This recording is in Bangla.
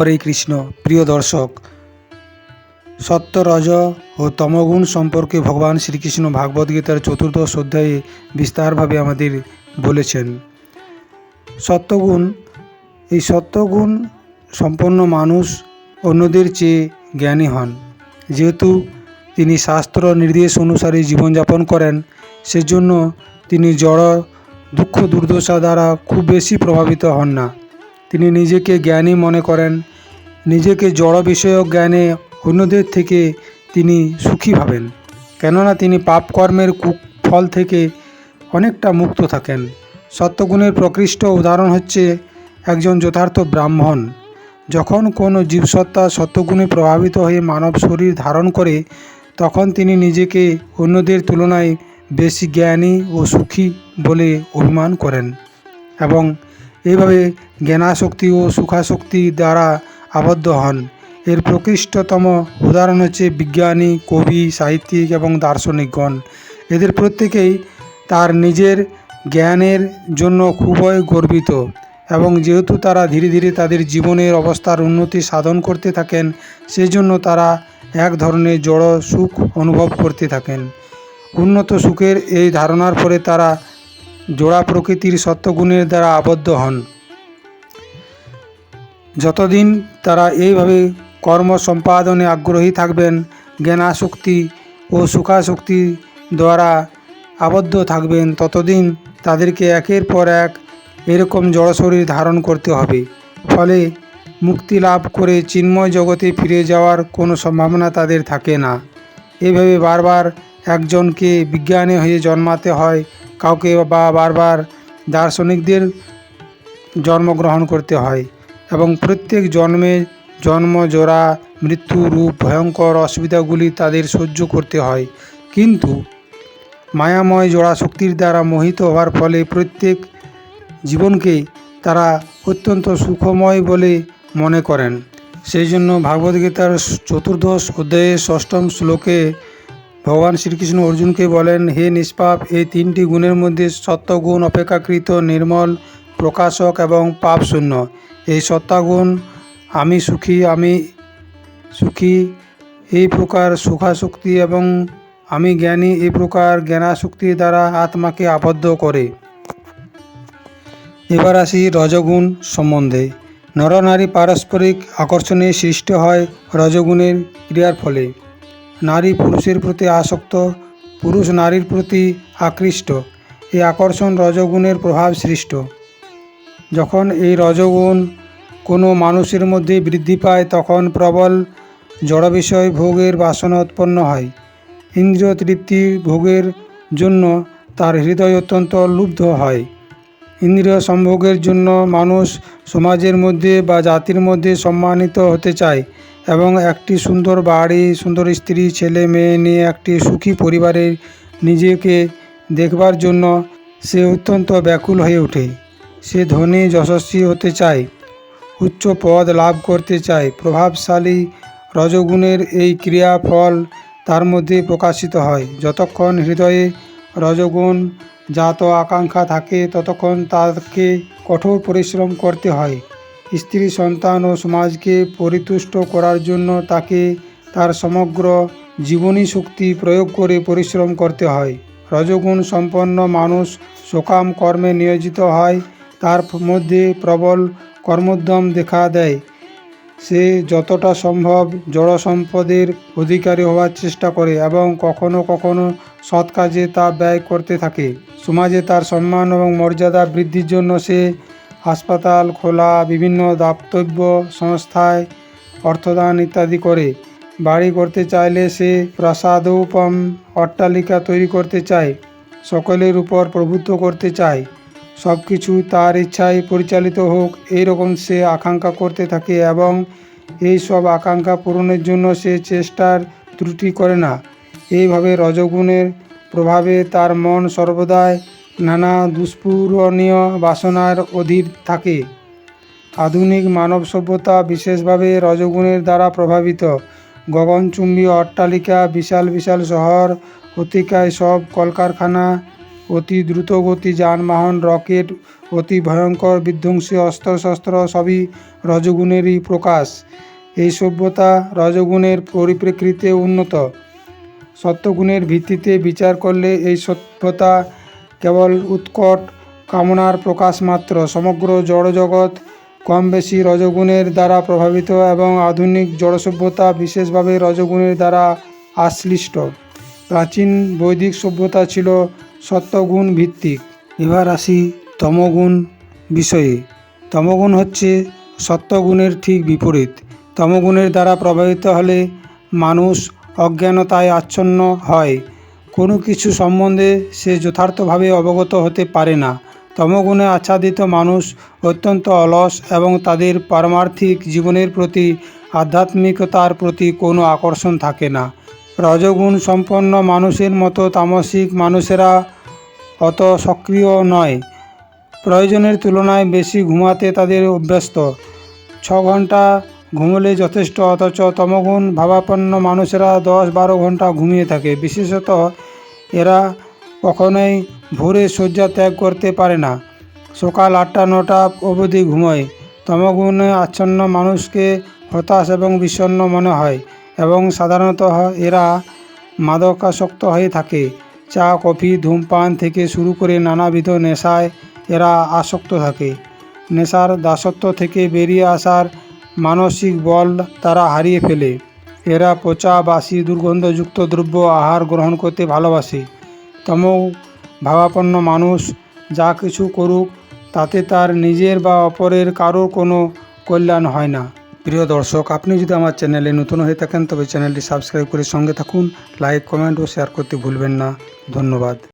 হরে কৃষ্ণ, প্রিয় দর্শক সত্য রজ ও তমগুণ সম্পর্কে ভগবান শ্রীকৃষ্ণ ভাগবত গীতার চতুর্দশ অধ্যায়ে বিস্তারভাবে আমাদের বলেছেন। সত্যগুণ, এই সত্যগুণ সম্পন্ন মানুষ অন্যদের চেয়ে জ্ঞানী হন। যেহেতু তিনি শাস্ত্র নির্দেশ অনুসারে জীবনযাপন করেন, সেজন্য তিনি জড়, দুঃখ, দুর্দশা দ্বারা খুব বেশি প্রভাবিত হন না। তিনি নিজেকে জ্ঞানী মনে করেন। নিজেকে জড় বিষয়ক জ্ঞানে অন্যদের থেকে তিনি সুখী ভাবেন। কেননা তিনি পাপ কর্মের ফল থেকে অনেকটা মুক্ত থাকেন। সত্যগুণের প্রকৃষ্ট উদাহরণ হচ্ছে একজন যথার্থ ব্রাহ্মণ। যখন কোনো জীবসত্তা সত্যগুণে প্রভাবিত হয়ে মানব শরীর ধারণ করে, তখন তিনি নিজেকে অন্যদের তুলনায় বেশি জ্ঞানী ও সুখী বলে অভিমান করেন এবং এইভাবে জ্ঞানাশক্তি ও সুখাশক্তি দ্বারা আবদ্ধ হন। এর প্রকৃষ্টতম উদাহরণ হচ্ছে বিজ্ঞানী, কবি, সাহিত্যিক এবং দার্শনিকগণ। এদের প্রত্যেকেই তার নিজের জ্ঞানের জন্য খুবই গর্বিত এবং যেহেতু তারা ধীরে ধীরে তাদের জীবনের অবস্থার উন্নতি সাধন করতে থাকেন সেই জন্য তারা এক ধরনের জড় সুখ অনুভব করতে থাকেন। উন্নত সুখের এই ধারণার পরে তারা জোড়া প্রকৃতির সত্যগুণের দ্বারা আবদ্ধ হন। যতদিন তারা এইভাবে কর্ম সম্পাদনে আগ্রহী থাকবেন জ্ঞানাশক্তি ও সুখাশক্তি দ্বারা আবদ্ধ থাকবেন, ততদিন তাদেরকে একের পর এক এরকম জড় শরীর ধারণ করতে হবে। ফলে মুক্তি লাভ করে চিন্ময় জগতে ফিরে যাওয়ার কোনো সম্ভাবনা তাদের থাকে না। এভাবে বারবার একজনকে বিজ্ঞানী হয়ে জন্মাতে হয় কাউকে বা বারবার দার্শনিকদের জন্মগ্রহণ করতে হয় এবং প্রত্যেক জন্মে জন্ম জোড়া মৃত্যু রূপ, ভয়ঙ্কর অসুবিধাগুলি তাদের সহ্য করতে হয়। কিন্তু মায়াময় জোড়া শক্তির দ্বারা মোহিত হওয়ার ফলে প্রত্যেক জীবনকেই তারা অত্যন্ত সুখময় বলে মনে করেন। সেই জন্য ভাগবতগীতার চতুর্দশ অধ্যায়ের ষষ্ঠম শ্লোকে ভগবান শ্রীকৃষ্ণ অর্জুনকে বলেন, হে নিষ্পাপ, এই তিনটি গুণের মধ্যে সত্যগুণ অপেক্ষাকৃত নির্মল, প্রকাশক এবং পাপশূন্য। এই সত্তাগুণ আমি সুখী আমি সুখী, এই প্রকার সুখাশক্তি এবং আমি জ্ঞানী, এই প্রকার জ্ঞানাশক্তি দ্বারা আত্মাকে আবদ্ধ করে। এবার আসি রজগুণ সম্বন্ধে। নরনারী পারস্পরিক আকর্ষণে সৃষ্টি হয় রজগুণের ক্রিয়ার ফলে। নারী পুরুষের প্রতি আসক্ত, পুরুষ নারীর প্রতি আকৃষ্ট। এই আকর্ষণ রজগুণের প্রভাব সৃষ্ট। যখন এই রজগুণ কোনো মানুষের মধ্যে বৃদ্ধি পায়, তখন প্রবল জড় বিষয় ভোগের বাসনা উৎপন্ন হয়। ইন্দ্রিয় তৃপ্তি ভোগের জন্য তার হৃদয় অত্যন্ত লুব্ধ হয়। ইন্দ্রিয় সম্ভোগের জন্য মানুষ সমাজের মধ্যে বা জাতির মধ্যে সম্মানিত হতে চায়। এবং একটি সুন্দর বাড়ি, সুন্দর স্ত্রী, ছেলে, মেয়ে নিয়ে একটি সুখী পরিবারের নিজেকে দেখবার জন্য সে অত্যন্ত ব্যাকুল হয়ে ওঠে। সে ধনী, যশস্বী হতে চায়, উচ্চ পদ লাভ করতে চায়। প্রভাবশালী রজগুণের এই ক্রিয়া ফল তার মধ্যে প্রকাশিত হয়। যতক্ষণ হৃদয়ে রজগুণ, জাত, আকাঙ্ক্ষা থাকে, ততক্ষণ তাকে কঠোর পরিশ্রম করতে হয়। স্ত্রী সন্তান ও সমাজকে পরিতুষ্ট করার জন্য তাকে তার সমগ্র জীবনী শক্তি প্রয়োগ করে পরিশ্রম করতে হয়। রজগুণ সম্পন্ন মানুষ সকাম কর্মে নিয়োজিত হয়, তার মধ্যে প্রবল কর্মোদ্যম দেখা দেয়। সে যতটা সম্ভব জড় সম্পদের অধিকারী হওয়ার চেষ্টা করে এবং কখনো কখনো সৎ কাজে তা ব্যয় করতে থাকে। সমাজে তার সম্মান এবং মর্যাদা বৃদ্ধির জন্য সে হাসপাতাল, খোলা, বিভিন্ন দাতব্য সংস্থায় অর্থদান ইত্যাদি করে। বাড়ি করতে চাইলে সে প্রাসাদোপম অট্টালিকা তৈরি করতে চায়, সকলের উপর প্রভুত্ব করতে চায়। সব কিছু তার ইচ্ছায় পরিচালিত হোক এই রকম সে আকাঙ্ক্ষা করতে থাকে এবং এই সব আকাঙ্ক্ষা পূরণের জন্য সে চেষ্টার ত্রুটি করে না। এইভাবে রজগুণের প্রভাবে তার মন সর্বদাই নানা দুষ্পূরণীয় বাসনার অধীর থাকে। আধুনিক মানব সভ্যতা বিশেষভাবে রজগুণের দ্বারা প্রভাবিত। গগনচুম্বী অট্টালিকা, বিশাল বিশাল শহর অতিকায় সব কলকারখানা, অতি দ্রুতগতি যানবাহন, রকেট, অতি ভয়ঙ্কর বিধ্বংসী অস্ত্রশস্ত্র সবই রজগুণেরই প্রকাশ। এই সভ্যতা রজগুণের পরিপ্রেক্ষিতে উন্নত। সত্যগুণের ভিত্তিতে বিচার করলে এই সভ্যতা কেবল উৎকট কামনার প্রকাশ মাত্র। সমগ্র জড়জগৎ কম বেশি রজগুণের দ্বারা প্রভাবিত এবং আধুনিক জড়সভ্যতা বিশেষভাবে রজগুণের দ্বারা আশ্লিষ্ট। প্রাচীন বৈদিক সভ্যতা ছিল সত্যগুণ ভিত্তিক। এবার আসি তমগুণ বিষয়ে। তমগুণ হচ্ছে সত্যগুণের ঠিক বিপরীত। তমগুণের দ্বারা প্রভাবিত হলে মানুষ অজ্ঞানতায় আচ্ছন্ন হয়। কোনো কিছু সম্বন্ধে সে যথার্থভাবে অবগত হতে পারে না। তমগুণে আচ্ছাদিত মানুষ অত্যন্ত অলস এবং তাদের পারমার্থিক জীবনের প্রতি আধ্যাত্মিকতার প্রতি কোনো আকর্ষণ থাকে না। রজগুণ সম্পন্ন মানুষের মতো তামসিক মানুষেরা অত সক্রিয় নয়। প্রয়োজনের তুলনায় বেশি ঘুমাতে তাদের অভ্যস্ত। ছ ঘণ্টা ঘুমলে যথেষ্ট, অথচ তমগুণ ভাবাপন্ন মানুষেরা দশ বারো ঘণ্টা ঘুমিয়ে থাকে। বিশেষত এরা কখনোই ভোরে শয্যা ত্যাগ করতে পারে না। সকাল আটটা, নটা অবধি ঘুমোয়। তমগুণে আচ্ছন্ন মানুষকে হতাশ এবং বিষণ্ণ মনে হয় এবং সাধারণত এরা মাদকাসক্ত হয়ে থাকে। চা, কফি, ধূমপান থেকে শুরু করে নানাবিধ নেশায় এরা আসক্ত থাকে। নেশার দাসত্ব থেকে বেরিয়ে আসার মানসিক বল তারা হারিয়ে ফেলে। এরা পচা বাসি দুর্গন্ধযুক্ত দ্রব্য আহার গ্রহণ করতে ভালোবাসে। তম ভাবাপন্ন মানুষ যা কিছু করুক, তাতে তার নিজের বা অপরের কারোর কোনো কল্যাণ হয় না। প্রিয় দর্শক, আপনি যদি আমার চ্যানেলে নতুন হয়ে থাকেন, তবে চ্যানেলটি সাবস্ক্রাইব করে সঙ্গে থাকুন, লাইক, কমেন্ট ও শেয়ার করতে ভুলবেন না। ধন্যবাদ।